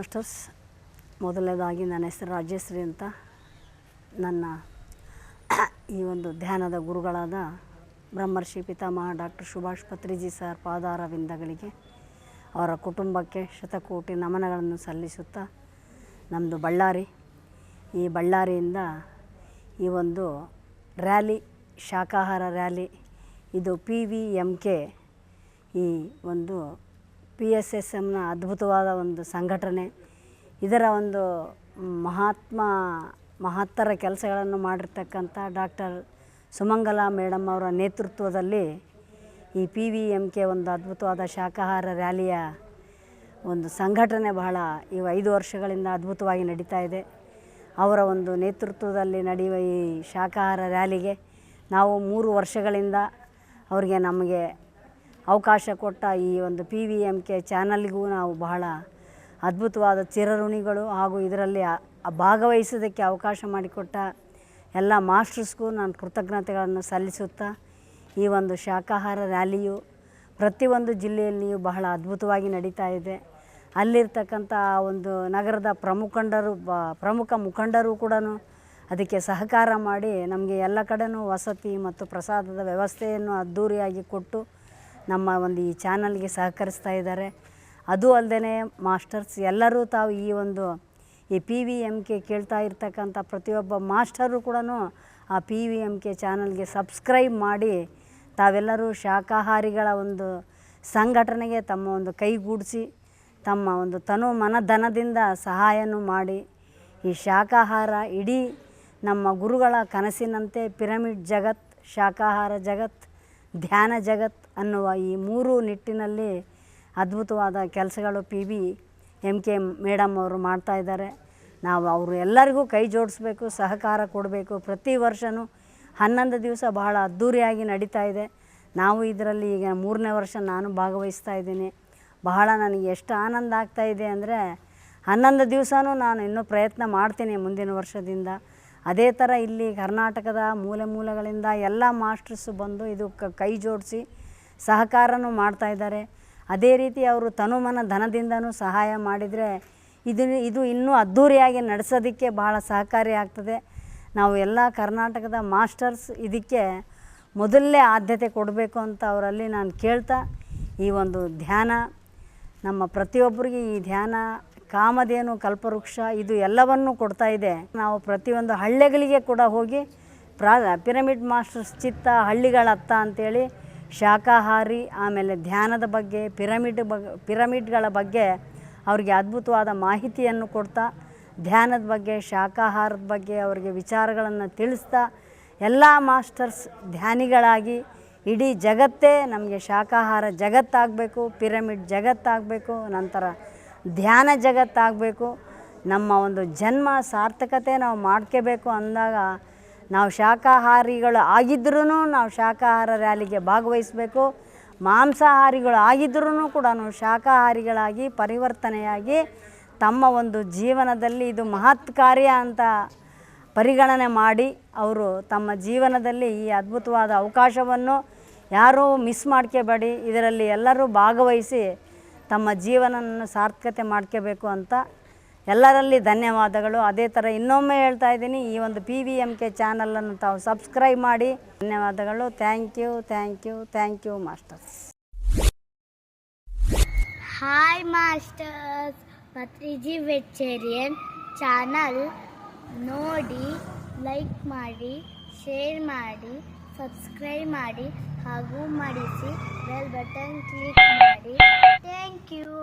Masters, ಮೊದಲನೇದಾಗಿ ನನ್ನ ಹೆಸರು ರಾಜೇಶ್ರೀ ಅಂತ. ನನ್ನ ಈ ಒಂದು ಧ್ಯಾನದ ಗುರುಗಳಾದ ಬ್ರಹ್ಮರ್ಷಿ ಪಿತಾಮಹ ಡಾಕ್ಟರ್ ಸುಭಾಷ್ ಪತ್ರಿಜಿ ಸರ್ ಪಾದಾರವಿಂದಗಳಿಗೆ ಅವರ ಕುಟುಂಬಕ್ಕೆ ಶತಕೋಟಿ ನಮನಗಳನ್ನು ಸಲ್ಲಿಸುತ್ತಾ ನಮ್ಮದು ಬಳ್ಳಾರಿ. ಈ ಬಳ್ಳಾರಿಯಿಂದ ಈ ಒಂದು ರ್ಯಾಲಿ, ಶಾಖಾಹಾರ ರ್ಯಾಲಿ, ಇದು ಪಿ ವಿ ಎಂ ಕೆ ಈ ಒಂದು ಪಿ ಎಸ್ ಎಸ್ ಎಮ್ನ ಅದ್ಭುತವಾದ ಒಂದು ಸಂಘಟನೆ. ಇದರ ಒಂದು ಮಹಾತ್ಮ, ಮಹತ್ತರ ಕೆಲಸಗಳನ್ನು ಮಾಡಿರ್ತಕ್ಕಂಥ ಡಾಕ್ಟರ್ ಸುಮಂಗಲ ಮೇಡಮ್ ಅವರ ನೇತೃತ್ವದಲ್ಲಿ ಈ ಪಿ ವಿ ಎಂ ಕೆ ಒಂದು ಅದ್ಭುತವಾದ ಶಾಖಾಹಾರ ರ್ಯಾಲಿಯ ಒಂದು ಸಂಘಟನೆ ಬಹಳ ಈ ಐದು ವರ್ಷಗಳಿಂದ ಅದ್ಭುತವಾಗಿ ನಡೀತಾ ಇದೆ. ಅವರ ಒಂದು ನೇತೃತ್ವದಲ್ಲಿ ನಡೆಯುವ ಈ ಶಾಖಾಹಾರ ರ್ಯಾಲಿಗೆ ನಾವು ಮೂರು ವರ್ಷಗಳಿಂದ ಅವರಿಗೆ ನಮಗೆ ಅವಕಾಶ ಕೊಟ್ಟ ಈ ಒಂದು ಪಿ ವಿ ಎಂ ಕೆ ಚಾನಲ್ಗೂ ನಾವು ಬಹಳ ಅದ್ಭುತವಾದ ಚಿರಋಣಿಗಳು ಹಾಗೂ ಇದರಲ್ಲಿ ಭಾಗವಹಿಸೋದಕ್ಕೆ ಅವಕಾಶ ಮಾಡಿಕೊಟ್ಟ ಎಲ್ಲ ಮಾಸ್ಟರ್ಸ್ಗೂ ನಾನು ಕೃತಜ್ಞತೆಗಳನ್ನು ಸಲ್ಲಿಸುತ್ತಾ ಈ ಒಂದು ಶಾಖಾಹಾರ ರ್ಯಾಲಿಯು ಪ್ರತಿಯೊಂದು ಜಿಲ್ಲೆಯಲ್ಲಿಯೂ ಬಹಳ ಅದ್ಭುತವಾಗಿ ನಡೀತಾ ಇದೆ. ಅಲ್ಲಿರ್ತಕ್ಕಂಥ ಆ ಒಂದು ನಗರದ ಪ್ರಮುಖಂಡರು, ಬ ಪ್ರಮುಖ ಮುಖಂಡರು ಕೂಡ ಅದಕ್ಕೆ ಸಹಕಾರ ಮಾಡಿ ನಮಗೆ ಎಲ್ಲ ಕಡೆನೂ ವಸತಿ ಮತ್ತು ಪ್ರಸಾದದ ವ್ಯವಸ್ಥೆಯನ್ನು ಅದ್ಧೂರಿಯಾಗಿ ಕೊಟ್ಟು ನಮ್ಮ ಒಂದು ಈ ಚಾನಲ್ಗೆ ಸಹಕರಿಸ್ತಾ ಇದ್ದಾರೆ. ಅದು ಅಲ್ಲದೆ ಮಾಸ್ಟರ್ಸ್ ಎಲ್ಲರೂ ತಾವು ಈ ಒಂದು ಈ ಪಿ ವಿ ಎಂ ಕೆ ಕೇಳ್ತಾ ಇರ್ತಕ್ಕಂಥ ಪ್ರತಿಯೊಬ್ಬ ಮಾಸ್ಟರು ಕೂಡ ಆ ಪಿ ವಿ ಎಂ ಕೆ ಚಾನಲ್ಗೆ ಸಬ್ಸ್ಕ್ರೈಬ್ ಮಾಡಿ ತಾವೆಲ್ಲರೂ ಶಾಖಾಹಾರಿಗಳ ಒಂದು ಸಂಘಟನೆಗೆ ತಮ್ಮ ಒಂದು ಕೈಗೂಡಿಸಿ ತಮ್ಮ ಒಂದು ತನು ಮನಧನದಿಂದ ಸಹಾಯನೂ ಮಾಡಿ. ಈ ಶಾಖಾಹಾರ ಇಡೀ ನಮ್ಮ ಗುರುಗಳ ಕನಸಿನಂತೆ ಪಿರಮಿಡ್ ಜಗತ್, ಶಾಖಾಹಾರ ಜಗತ್ ಧ್ಯಾನ ಜಗತ್ ಅನ್ನುವ ಈ ಮೂರು ನಿಟ್ಟಿನಲ್ಲಿ ಅದ್ಭುತವಾದ ಕೆಲಸಗಳು P B M K madam ಅವರು ಮಾಡ್ತಾ ಇದ್ದಾರೆ. ನಾವು ಅವರು ಎಲ್ಲರಿಗೂ ಕೈ ಜೋಡಿಸ್ಬೇಕು, ಸಹಕಾರ ಕೊಡಬೇಕು. ಪ್ರತಿ ವರ್ಷವೂ ಹನ್ನೊಂದು ದಿವಸ ಬಹಳ ಅದ್ಧೂರಿಯಾಗಿ ನಡೀತಾ ಇದೆ. ನಾವು ಇದರಲ್ಲಿ ಈಗ ಮೂರನೇ ವರ್ಷ ನಾನು ಭಾಗವಹಿಸ್ತಾ ಇದ್ದೀನಿ. ಬಹಳ ನನಗೆ ಎಷ್ಟು ಆನಂದ ಆಗ್ತಾ ಇದೆ ಅಂದರೆ ಹನ್ನೊಂದು ದಿವಸವೂ ನಾನು ಇನ್ನೂ ಪ್ರಯತ್ನ ಮಾಡ್ತೀನಿ ಮುಂದಿನ ವರ್ಷದಿಂದ. ಅದೇ ಥರ ಇಲ್ಲಿ ಕರ್ನಾಟಕದ ಮೂಲೆ ಮೂಲೆಗಳಿಂದ ಎಲ್ಲ ಮಾಸ್ಟರ್ಸು ಬಂದು ಇದು ಕ- ಜೋಡಿಸಿ ಸಹಕಾರನೂ ಮಾಡ್ತಾ ಇದ್ದಾರೆ. ಅದೇ ರೀತಿ ಅವರು ತನುಮನ ಧನದಿಂದನೂ ಸಹಾಯ ಮಾಡಿದರೆ ಇದು ಇದು ಇನ್ನೂ ಅದ್ಧೂರಿಯಾಗಿ ನಡೆಸೋದಕ್ಕೆ ಬಹಳ ಸಹಕಾರಿ ಆಗ್ತದೆ. ನಾವು ಎಲ್ಲ ಕರ್ನಾಟಕದ ಮಾಸ್ಟರ್ಸ್ ಇದಕ್ಕೆ ಮೊದಲೇ ಆದ್ಯತೆ ಕೊಡಬೇಕು ಅಂತ ಅವರಲ್ಲಿ ನಾನು ಕೇಳ್ತಾ ಈ ಒಂದು ಧ್ಯಾನ, ನಮ್ಮ ಪ್ರತಿಯೊಬ್ಬರಿಗೆ ಈ ಧ್ಯಾನ ಕಾಮಧೇನು, ಕಲ್ಪವೃಕ್ಷ ಇದು ಎಲ್ಲವನ್ನೂ ಕೊಡ್ತಾ ಇದೆ. ನಾವು ಪ್ರತಿಯೊಂದು ಹಳ್ಳಿಗಳಿಗೆ ಕೂಡ ಹೋಗಿ ಪ್ರಾ, ಪಿರಮಿಡ್ ಮಾಸ್ಟರ್ಸ್ ಚಿತ್ತ ಹಳ್ಳಿಗಳತ್ತ ಅಂತೇಳಿ ಶಾಖಾಹಾರಿ, ಆಮೇಲೆ ಧ್ಯಾನದ ಬಗ್ಗೆ, ಪಿರಮಿಡ್ ಬಗ್, ಪಿರಮಿಡ್ಗಳ ಬಗ್ಗೆ ಅವರಿಗೆ ಅದ್ಭುತವಾದ ಮಾಹಿತಿಯನ್ನು ಕೊಡ್ತಾ, ಧ್ಯಾನದ ಬಗ್ಗೆ, ಶಾಖಾಹಾರದ ಬಗ್ಗೆ ಅವರಿಗೆ ವಿಚಾರಗಳನ್ನು ತಿಳಿಸ್ತಾ, ಎಲ್ಲ ಮಾಸ್ಟರ್ಸ್ ಧ್ಯಾನಿಗಳಾಗಿ ಇಡೀ ಜಗತ್ತೇ ನಮಗೆ ಶಾಖಾಹಾರ ಜಗತ್ತಾಗಬೇಕು, ಪಿರಮಿಡ್ ಜಗತ್ತಾಗಬೇಕು, ನಂತರ ಧ್ಯಾನ ಜಗತ್ತಾಗಬೇಕು ನಮ್ಮ ಒಂದು ಜನ್ಮ ಸಾರ್ಥಕತೆ ನಾವು ಮಾಡ್ಕೋಬೇಕು ಅಂದಾಗ ನಾವು ಶಾಖಾಹಾರಿಗಳು ಆಗಿದ್ರೂ ನಾವು ಶಾಖಾಹಾರ ರ್ಯಾಲಿಗೆ ಭಾಗವಹಿಸಬೇಕು. ಮಾಂಸಾಹಾರಿಗಳು ಆಗಿದ್ರೂ ಕೂಡ ಶಾಖಾಹಾರಿಗಳಾಗಿ ಪರಿವರ್ತನೆಯಾಗಿ ತಮ್ಮ ಒಂದು ಜೀವನದಲ್ಲಿ ಇದು ಮಹತ್ ಕಾರ್ಯ ಅಂತ ಪರಿಗಣನೆ ಮಾಡಿ ಅವರು ತಮ್ಮ ಜೀವನದಲ್ಲಿ ಈ ಅದ್ಭುತವಾದ ಅವಕಾಶವನ್ನು ಯಾರೂ ಮಿಸ್ ಮಾಡ್ಕೋಬೇಡಿ. ಇದರಲ್ಲಿ ಎಲ್ಲರೂ ಭಾಗವಹಿಸಿ ತಮ್ಮ ಜೀವನವನ್ನು ಸಾರ್ಥಕತೆ ಮಾಡ್ಕೋಬೇಕು ಅಂತ ಎಲ್ಲರಲ್ಲಿ ಧನ್ಯವಾದಗಳು. ಅದೇ ಥರ ಇನ್ನೊಮ್ಮೆ ಹೇಳ್ತಾ ಇದ್ದೀನಿ, ಈ ಒಂದು ಪಿ ವಿ ಎಂ ಕೆ ಚಾನಲನ್ನು ತಾವು ಸಬ್ಸ್ಕ್ರೈಬ್ ಮಾಡಿ. ಧನ್ಯವಾದಗಳು. Thank you thank you thank you masters hi masters Patriji vegetarian channel ನೋಡಿ ಲೈಕ್ ಮಾಡಿ ಶೇರ್ ಮಾಡಿ. ಸಬ್ಸ್ಕ್ರೈಬ್ ಮಾಡಿ ಹಾಗೂ ಮಾಡಿಸಿ ಬೆಲ್ ಬಟನ್ ಕ್ಲಿಕ್ ಮಾಡಿ. Thank you